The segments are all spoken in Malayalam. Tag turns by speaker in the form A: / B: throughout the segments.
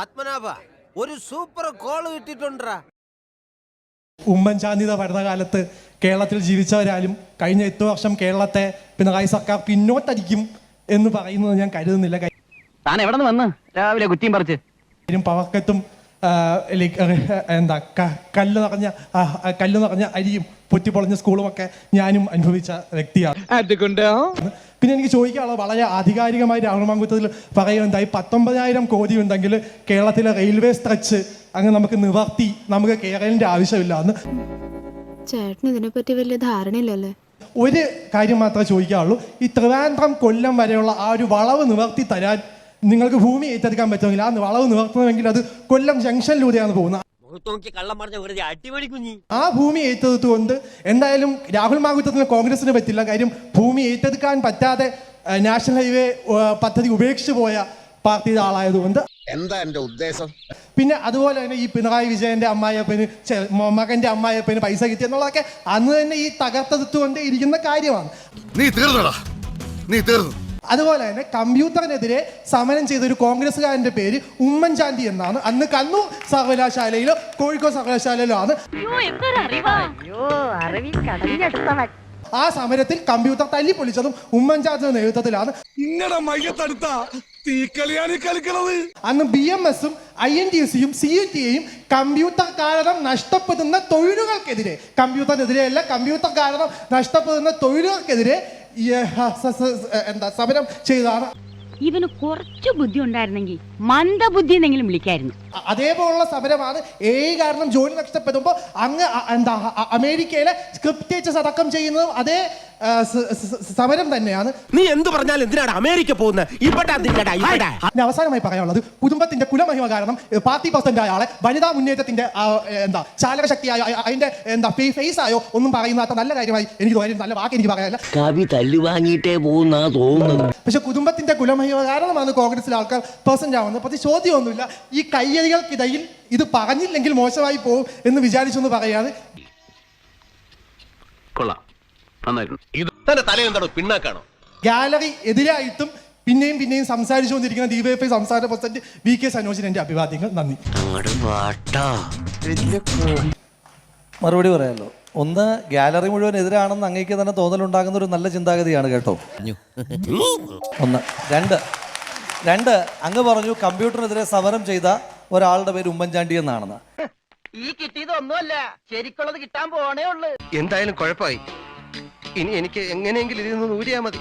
A: പത്മനാഭ ഒരു സൂപ്പർ കോൾ കിട്ടിട്ടുണ്ടാ
B: ഉമ്മൻചാണ്ടിയുടെ ഭരണകാലത്ത് കേരളത്തിൽ ജീവിച്ചവരാലും കഴിഞ്ഞ എട്ട് വർഷം കേരളത്തെ പിണറായി സർക്കാർ പിന്നോട്ടടിക്കും എന്ന് പറയുന്നത് ഞാൻ കരുതുന്നില്ല.
C: താൻ എവിടെ നിന്ന് വന്ന്? രാവിലെ കുറ്റിയും പറിച്ച്.
B: പവർക്കത്തും എന്താ കല്ല് നിറഞ്ഞ കല്ല് നിറഞ്ഞ അരിയും പൊട്ടിപ്പൊളഞ്ഞ സ്കൂളുമൊക്കെ ഞാനും അനുഭവിച്ച വ്യക്തിയാണ്. പിന്നെ എനിക്ക് ചോദിക്കാനുള്ളത് വളരെ ആധികാരികമായി രാഹുൽ മാങ്കുത്തത്തിൽ പറയുന്നുണ്ടായി പത്തൊമ്പതിനായിരം കോടി ഉണ്ടെങ്കിൽ കേരളത്തിലെ റെയിൽവേ സ്ട്രെച്ച് അങ്ങ് നമുക്ക് നിവർത്തി നമുക്ക് കേരളിന്റെ ആവശ്യമില്ല എന്ന്.
D: ചേട്ടന് ഇതിനെപ്പറ്റി വലിയ ധാരണയില്ലല്ലേ?
B: ഒരു കാര്യം മാത്രമേ ചോദിക്കാറുള്ളൂ ഈ ട്രിവാൻഡ്രം കൊല്ലം വരെയുള്ള ആ ഒരു വളവ് നിവർത്തി തരാൻ നിങ്ങൾക്ക് ഭൂമി ഏറ്റെടുക്കാൻ പറ്റുമെങ്കിൽ ആ വളവ് നിവർത്തണമെങ്കിൽ അത് കൊല്ലം ജംഗ്ഷനിലൂടെയാണ് പോകുന്നത്.
A: മുഖത്തോക്കി കള്ളം പറഞ്ഞ വെറുതെ അടിപൊളി കുഞ്ഞി.
B: ആ ഭൂമി ഏറ്റെടുത്തുകൊണ്ട് എന്തായാലും രാഹുൽ മാങ്കുത്തത്തിന് കോൺഗ്രസിന് പറ്റില്ല. കാര്യം ഭൂമി ഏറ്റെടുക്കാൻ പറ്റാതെ നാഷണൽ ഹൈവേ പദ്ധതി ഉപേക്ഷിച്ചു പോയ പാർട്ടിയുടെ ആളായതുകൊണ്ട്
E: എന്താ എന്റെ ഉദ്ദേശം?
B: പിന്നെ അതുപോലെ തന്നെ ഈ പിണറായി വിജയന്റെ അമ്മായിയപ്പന് മകന്റെ അമ്മായിയപ്പന് പൈസ കിട്ടി എന്നുള്ളതൊക്കെ അന്ന് തന്നെ ഈ തകർത്തെടുത്തുകൊണ്ട് ഇരിക്കുന്ന കാര്യമാണ്.
E: നീ തീർന്നടാ. നീ തീർന്നു.
B: അതുപോലെ തന്നെ കമ്പ്യൂട്ടറിനെതിരെ സമരം ചെയ്ത ഒരു കോൺഗ്രസ്സുകാരന്റെ പേര് ഉമ്മൻചാണ്ടി എന്നാണ്. അന്ന് കണ്ണൂർ സർവകലാശാലയിലോ കോഴിക്കോട് സർവകലാശാലയിലോ ആണ്. ആ സമരത്തിൽ കമ്പ്യൂട്ടർ തല്ലി പൊളിച്ചതും ഉമ്മൻചാണ്ടിയുടെ നേതൃത്വത്തിലാണ്.
F: ഇങ്ങനെ മയ്യത്തടുത്ത തീക്കളിയാണ്
B: അന്ന് ബി എം എസും ഐ എൻ ടി സിയും സി യു ടിയെയും കമ്പ്യൂട്ടർ കാരണം നഷ്ടപ്പെടുന്ന തൊഴിലുകൾക്കെതിരെ കമ്പ്യൂട്ടറിനെതിരെയല്ല കമ്പ്യൂട്ടർ കാരണം നഷ്ടപ്പെടുന്ന തൊഴിലുകൾക്കെതിരെ എന്താ സമരം ചെയ്താണ്
G: ഇവന് കുറച്ച് ബുദ്ധി ഉണ്ടായിരുന്നെങ്കിൽ മന്ദബുദ്ധി എന്നെങ്കിലും വിളിക്കായിരുന്നു.
B: അതേപോലുള്ള സമരമാണ് ഏ കാരണം ജോലി നഷ്ടപ്പെടുമ്പോൾ അങ്ങ് എന്താ അമേരിക്കയിലെ സ്ക്രിപ്റ്റ് ടീച്ചേഴ്സ് അടക്കം ചെയ്യുന്നതും അതേ സമരം തന്നെയാണ്.
A: നീ എന്ത് പറഞ്ഞാലും എന്തിനാണ് അമേരിക്ക പോകുന്നത്
B: അവസാനമായി പറയാനുള്ളത് കുടുംബത്തിന്റെ കുലമഹിമ കാരണം പാർട്ടി പ്രസിഡന്റ് ആയ ആളെ വനിതാ മുന്നേറ്റത്തിന്റെ എന്താ ചാലക ശക്തിയായോ അതിന്റെ എന്താ ഫേസ് ആയോ ഒന്നും പറയുന്നാത്ത നല്ല കാര്യമായി എനിക്ക് തോന്നി നല്ല വാക്ക് എനിക്ക് പറയാനില്ല.
H: കവി തല്ലുവാങ്ങിയിട്ടേ പോകുന്ന തോന്നുന്നു.
B: പക്ഷെ കുടുംബത്തിന്റെ കുലമഹിമ കാരണമാണ് കോൺഗ്രസിലെ ആൾക്കാർ പ്രസന്റ് ആവുന്നത്. പക്ഷേ ചോദ്യമൊന്നുമില്ല. ഈ കയ്യടികൾക്കിടയിൽ ഇത് പറഞ്ഞില്ലെങ്കിൽ മോശമായി പോകും എന്ന് വിചാരിച്ചെന്ന് പറയാണ് ഗാലറി എതിരായിട്ടും പിന്നെയും പിന്നെയും സംസാരിച്ചുകൊണ്ടിരിക്കുന്ന ഡിവൈഎഫ്ഐ സംസ്ഥാന പ്രസിഡന്റ് വി കെ സനോജിന് എന്റെ അഭിവാദ്യങ്ങൾ. നന്ദി.
I: മറുപടി പറയാമല്ലോ ഒന്ന് ഗാലറി മുഴുവൻ എതിരാണെന്ന് അങ്ങേക്ക് തന്നെ തോന്നലുണ്ടാകുന്ന ഒരു നല്ല ചിന്താഗതിയാണ് കേട്ടോ. ഒന്ന് രണ്ട്. രണ്ട് അങ്ങ് പറഞ്ഞു കമ്പ്യൂട്ടറിനെതിരെ സമരം ചെയ്ത ഒരാളുടെ പേര് ഉമ്മൻചാണ്ടി എന്നാണെന്ന്.
C: ഈ കിട്ടിയതൊന്നുമല്ല ശരിക്കുള്ളത് കിട്ടാൻ പോണേ ഉള്ളു.
E: എന്തായാലും കുഴപ്പമായി. ഇനി എനിക്ക് എങ്ങനെയെങ്കിലും ഇതിൽ നിന്ന് ഊരിയാ മതി.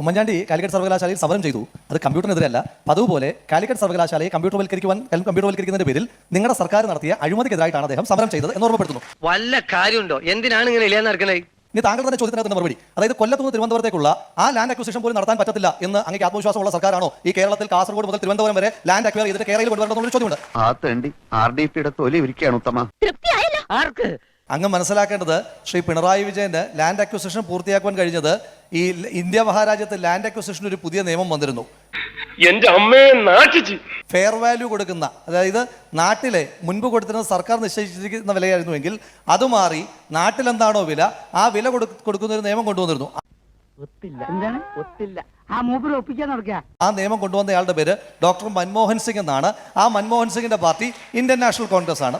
I: ഉമ്മൻചാണ്ടി കാലിക്കറ്റ് സർവകലാശാലയിൽ സമരം ചെയ്തു. അത് കമ്പ്യൂട്ടറിനെതിരല്ല. പതിവ് പോലെ കാലിക്കറ്റ് സർവകലാശാലയെ കമ്പ്യൂട്ടർ വൽക്കരിക്കുവാൻ കമ്പ്യൂട്ടർ വൽക്കരിക്കുന്നതിന്റെ പേരിൽ നിങ്ങളുടെ സർക്കാർ നടത്തിയ അഴിമതിക്കെതിരായിട്ടാണ് അദ്ദേഹം സമരം ചെയ്തത് എന്ന് ഓർമ്മപ്പെടുത്തുന്നു.
C: വല്ല കാര്യമുണ്ടോ? എന്തിനാണ് ഇങ്ങനെ ഇല്ലാന്ന് നടക്കണേ?
I: ഇനി താങ്കൾ തന്നെ ചോദ്യത്തിനകത്ത് മറുപടി. അതായത് കൊല്ലത്തു നിന്ന് തിരുവനന്തപുരത്തേക്കുള്ള ആ ലാൻഡ് അക്വിസിഷൻ പോലും നടത്താൻ പറ്റത്തില്ല എന്ന് അങ്ങേക്ക് ആത്മവിശ്വാസമുള്ള സർക്കാരാണോ ഈ കേരളത്തിൽ കാസർഗോഡ് മുതൽ തിരുവനന്തപുരം വരെ ലാൻഡ് അക്വയർ ചെയ്തിട്ട് കേരളയിൽ കൊണ്ടുവരണമെന്നുള്ള ചോദ്യമുണ്ട്.
H: ആ തേണ്ടി ആർ ഡി പിയുടെ തൊലി ഇരിക്കുകയാണ് ഉത്തമ.
C: ആർക്ക്?
I: അങ്ങ് മനസ്സിലാക്കേണ്ടത് ശ്രീ പിണറായി വിജയന്റെ ലാൻഡ് അക്വിസിഷൻ പൂർത്തിയാക്കുവാൻ കഴിഞ്ഞത് ഈ ഇന്ത്യ മഹാരാജ്യത്ത് ലാൻഡ് അക്വിസിഷൻ ഒരു പുതിയ നിയമം വന്നിരുന്നു.
F: എന്റെ അമ്മയെ നാട്ടിച്ച്
I: ഫെയർ വാല്യൂ കൊടുക്കുന്ന അതായത് നാട്ടിലെ മുൻപ് കൊടുത്തിരുന്ന സർക്കാർ നിശ്ചയിച്ചിരിക്കുന്ന വിലയായിരുന്നുവെങ്കിൽ അത് മാറി നാട്ടിലെന്താണോ വില ആ വില കൊടുക്കുന്ന ഒരു നിയമം കൊണ്ടുവന്നിരുന്നു.
C: ആ
I: നിയമം കൊണ്ടുവന്നയാളുടെ പേര് ഡോക്ടർ മൻമോഹൻ സിംഗ് എന്നാണ്. ആ മൻമോഹൻ സിംഗിന്റെ പാർട്ടി ഇന്ത്യൻ നാഷണൽ കോൺഗ്രസ് ആണ്.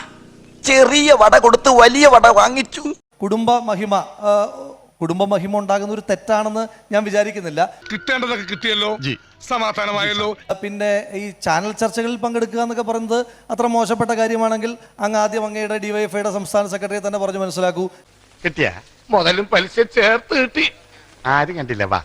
H: ചെറിയ വട കൊടുത്ത് വലിയ വട വാങ്ങിച്ചു.
I: കുടുംബ മഹിമ കുടുംബ മഹിമ ഉണ്ടാകുന്ന ഒരു തെറ്റാണെന്ന് ഞാൻ വിചാരിക്കുന്നില്ല.
F: കിട്ടേണ്ടതൊക്കെ കിട്ടിയല്ലോ? സമാധാനമായല്ലോ.
I: പിന്നെ ഈ ചാനൽ ചർച്ചകളിൽ പങ്കെടുക്കുക എന്നൊക്കെ പറയുന്നത് അത്ര മോശപ്പെട്ട കാര്യമാണെങ്കിൽ അങ്ങ് ആദ്യം അങ്ങയുടെ ഡിവൈഎഫ്ഐയുടെ സംസ്ഥാന സെക്രട്ടറിയെ തന്നെ പറഞ്ഞു മനസ്സിലാക്കൂ.
E: കിട്ടിയ? മുതലും പലിശ ചേർത്ത് കിട്ടി. ആരും കണ്ടില്ല വാ.